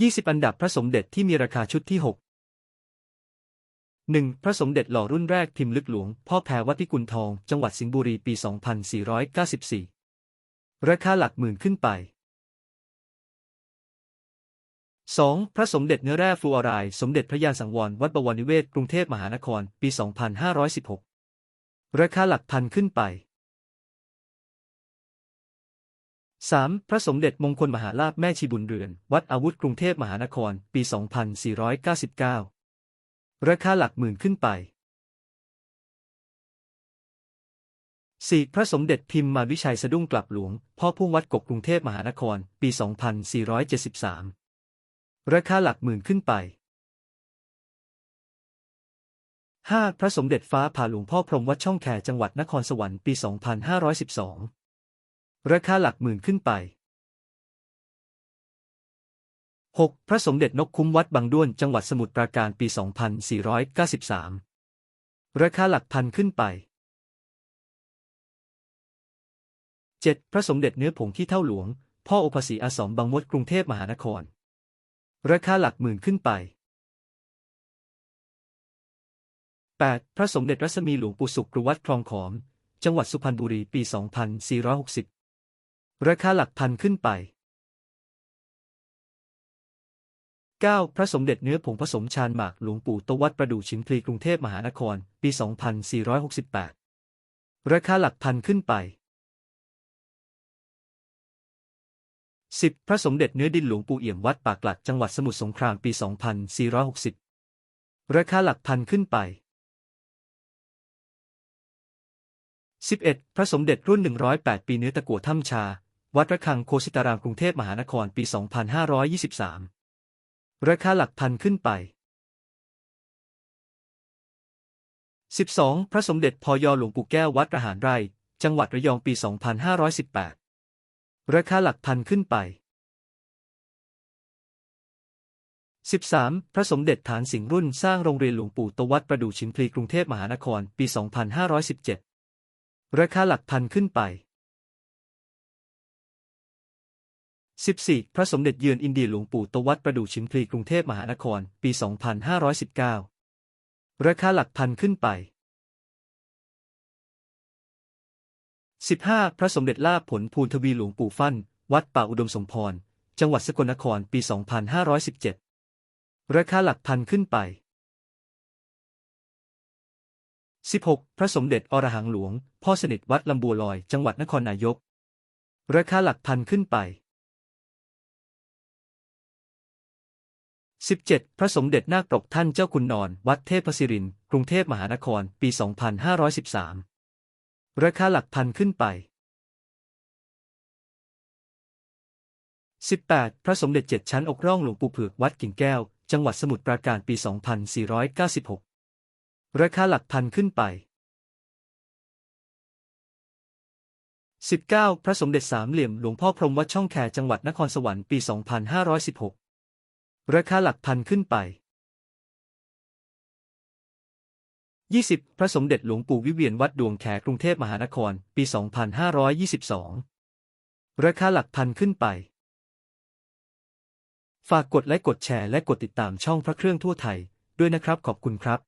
20 อันดับพระสมเด็จที่มีราคาชุดที่ 6 1. พระสมเด็จหล่อรุ่นแรกพิมพ์ลึกหลวง พ่อแพรวัดพิกุลทอง จังหวัดสิงห์บุรีปี 2494 ราคาหลักหมื่นขึ้นไป 2. พระสมเด็จเนื้อแร่ฟลูออไรด์สมเด็จพระยานสังวร วัดบวรนิเวศ กรุงเทพมหานคร ปี 2516 ราคาหลักพันขึ้นไป 3. พระสมเด็จมงคลมหาลาภแม่ชีบุญเรือน วัดอาวุธกรุงเทพมหานคร ปี 2499 ราคาหลักหมื่นขึ้นไป 4. พระสมเด็จพิมพ์มาวิชัยสะดุ้งกลับหลวง พ่อพุ่งวัดกกกรุงเทพมหานคร ปี 2473 ราคาหลักหมื่นขึ้นไป 5. พระสมเด็จฟ้าผ่าหลวงพ่อพรหมวัดช่องแคจังหวัดนครสวรรค์ปี 2512 ราคาหลักหมื่นขึ้นไป 6. พระสมเด็จนกคุ้มวัดบางด้วนจังหวัดสมุทรปราการปี 2493 ราคาหลักพันขึ้นไป 7. พระสมเด็จเนื้อผงที่เท่าหลวง พ่ออุปสีอาสมบางมดกรุงเทพมหานคร ราคาหลักหมื่นขึ้นไป 8. พระสมเด็จรัศมีหลวงปู่สุขกรุวัดคลองขอม จังหวัดสุพรรณบุรีปี 2460 ราคาหลักพันขึ้นไป 9. พระสมเด็จเนื้อผงผสมชานหมากหลวงปู่ตวัดประดู่ชิมพลีกรุงเทพมหานคร ปี 2468 ราคาหลักพันขึ้นไป 10. พระสมเด็จเนื้อดินหลวงปู่เอี่ยมวัดปากหลักจังหวัดสมุทรสงครามปี 2460 ราคาหลักพันขึ้นไป 11. พระสมเด็จรุ่น 108 ปีเนื้อตะกั่วถ้ำชา วัดระฆังโคสิตารามกรุงเทพมหานครปี 2523 ราคาหลักพันขึ้นไป 12. พระสมเด็จพอยหลวงปู่แก้ววัดระหารไร่ จังหวัดระยองปี 2518 ราคาหลักพันขึ้นไป 13. พระสมเด็จฐานสิงห์รุ่นสร้างโรงเรียนหลวงปู่ตวัดประดู่ชิมพลีกรุงเทพมหานครปี 2517 ราคาหลักพันขึ้นไป 14. พระสมเด็จเยือนอินเดียหลวงปู่ตวัดประดู่ชิมพลีกรุงเทพมหานคร ปี 2519 ราคาหลักพันขึ้นไป 15. พระสมเด็จลาภผลภูลทวีหลวงปู่ฟั่น วัดป่าอุดมสมพร จังหวัดสกลนคร ปี 2517 ราคาหลักพันขึ้นไป 16. พระสมเด็จอรหังหลวง พ่อสนิทวัดลำบัวลอย จังหวัดนครนายก ราคาหลักพันขึ้นไป 17. พระสมเด็จนาคปกท่านเจ้าคุณนอน วัดเทพศิริน กรุงเทพมหานคร ปี 2513 ราคาหลักพันขึ้นไป 18. พระสมเด็จเจ็ดชั้นอกร่องหลวงปู่เผือกวัดกิ่งแก้ว จังหวัดสมุทรปราการปี 2496 ราคาหลักพันขึ้นไป 19. พระสมเด็จสามเหลี่ยมหลวงพ่อพรหมวัดช่องแคจังหวัดนครสวรรค์ปี 2516 ราคาหลักพันขึ้นไป 20. พระสมเด็จหลวงปู่วิเวียนวัดดวงแขกรุงเทพมหานคร ปี 2522 ราคาหลักพันขึ้นไป ฝากกดไลค์กดแชร์และกดติดตามช่องพระเครื่องทั่วไทยด้วยนะครับขอบคุณครับ